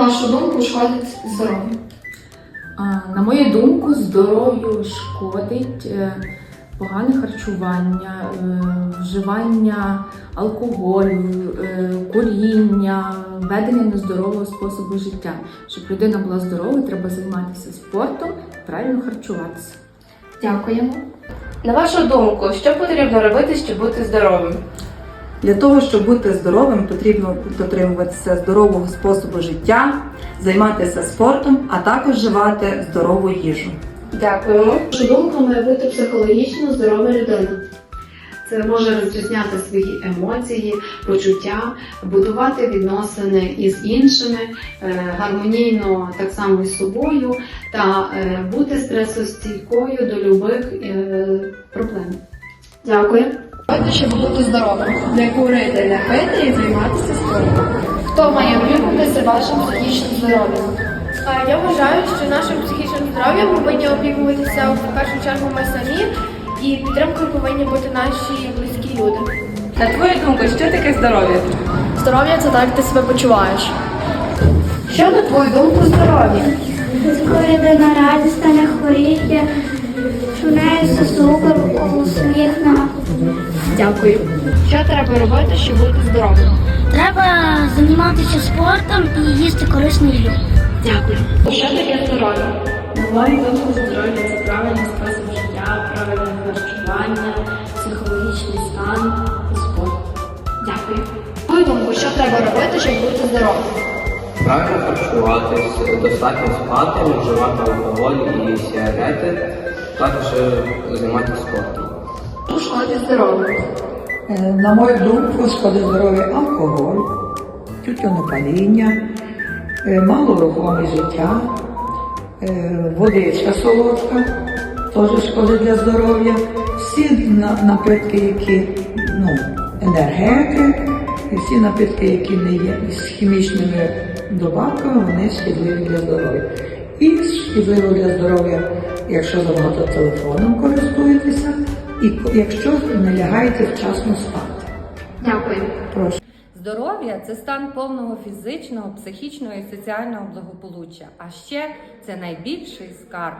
вашу думку, шкодить здоров'ю? На мою думку, здоров'ю шкодить е, погане харчування, е, вживання алкоголю, е, куріння, ведення нездорового способу життя. Щоб людина була здоровою, треба займатися спортом, правильно харчуватися. Дякуємо. На вашу думку, що потрібно робити, щоб бути здоровим? Для того, щоб бути здоровим, потрібно дотримуватися здорового способу життя, займатися спортом, а також вживати здорову їжу. Дякуємо. Вашу думку, має бути психологічно здорова людина. Це може розрізняти свої емоції, почуття, будувати відносини із іншими, е, гармонійно так само із собою та е, бути стресостійкою до любих е, проблем. Дякую. Робити, щоб бути здоровим. Не курити, не пити і займатися спортом. Хто має опікуватися вашим психічним здоров'ям? Я вважаю, що нашим психічним здоров'ям повинні опікуватися в першу чергу ми самі, і підтримкою повинні бути наші близькі люди. На твою думку, що таке здоров'я? Здоров'я це так, як ти себе почуваєш. Що на твою думку здоров'я? Коли людина радісна, не хворіє, що в неї. Дякую. Що треба робити, щоб бути здоровим? Треба займатися спортом і їсти корисну їжу. Дякую. Що таке здоров'я? На мою думку, здоров'я це правильний спосіб життя, правильне харчування, психологічний стан і спорт. Дякую. Твою думку, що треба робити, щоб бути здоровим? Правильно харчуватись, достатньо спати, вживати алкоголь і сигарети, також е, займатися спортом. Що шкодить здоров'ю? Е, На мою думку, шкодить здоров'я алкоголь, тютюнопаління, е, малорухоме життя, е, водичка солодка, теж шкодить для здоров'я. Всі напитки, які ну, енергетики, і всі напитки, які не є з хімічними добавками, вони шкідливі для здоров'я. І шкідливо для здоров'я, якщо забагато телефоном користуєтеся, і якщо не лягаєте вчасно спати. Дякую. Прошу. Здоров'я це стан повного фізичного, психічного і соціального благополуччя. А ще це найбільший скарб.